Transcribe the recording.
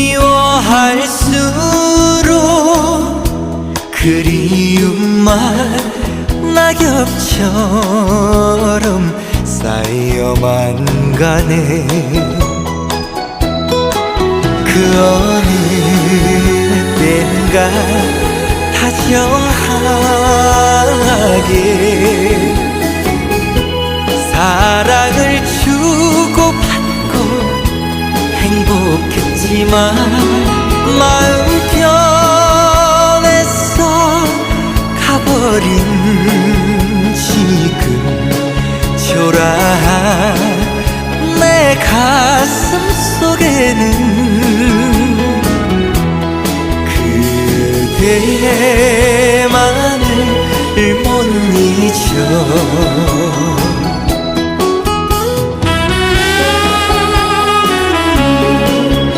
미워할수록 그리움만 낙엽처럼 쌓여만 가네. 그 어느 땐가 다정하게 사랑 하지만 마음 편에서 가버린 지금 초라한 내 가슴 속에는 그대만을 못 잊어.